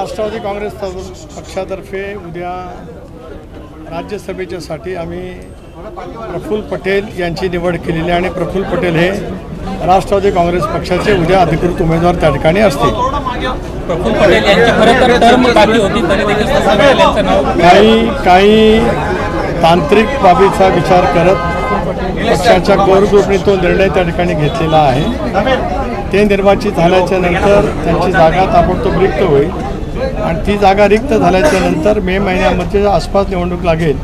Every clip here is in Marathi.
राष्ट्रवादी काँग्रेस पक्षातर्फे उद्या राज्यसभेच्यासाठी आम्ही प्रफुल्ल पटेल यांची निवड केलेली आहे आणि प्रफुल्ल पटेल हे राष्ट्रवादी काँग्रेस पक्षाचे उद्या अधिकृत उमेदवार त्या ठिकाणी असतील. काही काही तांत्रिक बाबीचा विचार करत पक्षाच्या कोर ग्रुपने तो निर्णय त्या ठिकाणी घेतलेला आहे. ते निर्वाचित झाल्याच्यानंतर त्यांची जागा ताबडतोब रिक्त होईल. आणि ती जागा रिक्त झाल्याच्यानंतर मे महिन्यामध्ये आसपास निवडणूक लागेल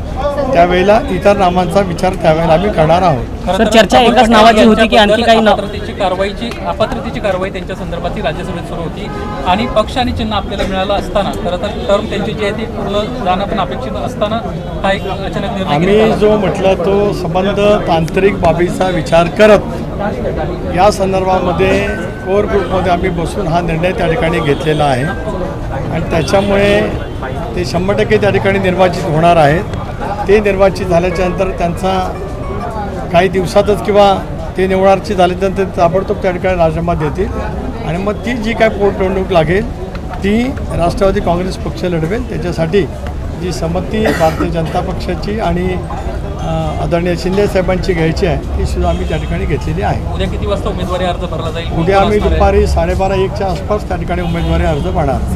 त्यावेळेला इतर नामांचा विचार त्यावेळेला आम्ही करणार आहोत. सर, तर चर्चा एकाच नावाची होती की आणखी काही अपात्रतेची कारवाईची अपात्रतेची कारवाई त्यांच्या संदर्भात राज्यसभेत सुरू होती. आणि पक्ष आणि चिन्ह आपल्याला मिळालं असताना खरं तर टर्म त्यांची जी आहे ती पूर्ण जाणं पण अपेक्षित असताना हा एक अचानक आम्ही. जो म्हटलं तो संबंध तांत्रिक बाबीचा विचार करत या संदर्भामध्ये कोर ग्रुपमध्ये आम्ही बसून हा निर्णय त्या ठिकाणी घेतलेला आहे. आणि त्याच्यामुळे ते शंभर टक्के त्या ठिकाणी निर्वाचित होणार आहेत. ते निर्वाचित झाल्याच्यानंतर त्यांचा काही दिवसातच किंवा ते निवडारची झाल्यानंतर ते ताबडतोब त्या ठिकाणी राजीनामा देतील. आणि मग ती जी काय पोटनिवडणूक लागेल ती राष्ट्रवादी काँग्रेस पक्ष लढवेल. त्याच्यासाठी जी संमती भारतीय जनता पक्षाची आणि आदरणीय शिंदे साहेबांची घ्यायची आहे ती सुद्धा आम्ही त्या ठिकाणी घेतलेली आहे. उद्या किती वाजता उमेदवारी अर्ज भरला जाईल? उद्या आम्ही? दुपारी साडेबारा एकच्या आसपास त्या ठिकाणी उमेदवारी अर्ज पाहणार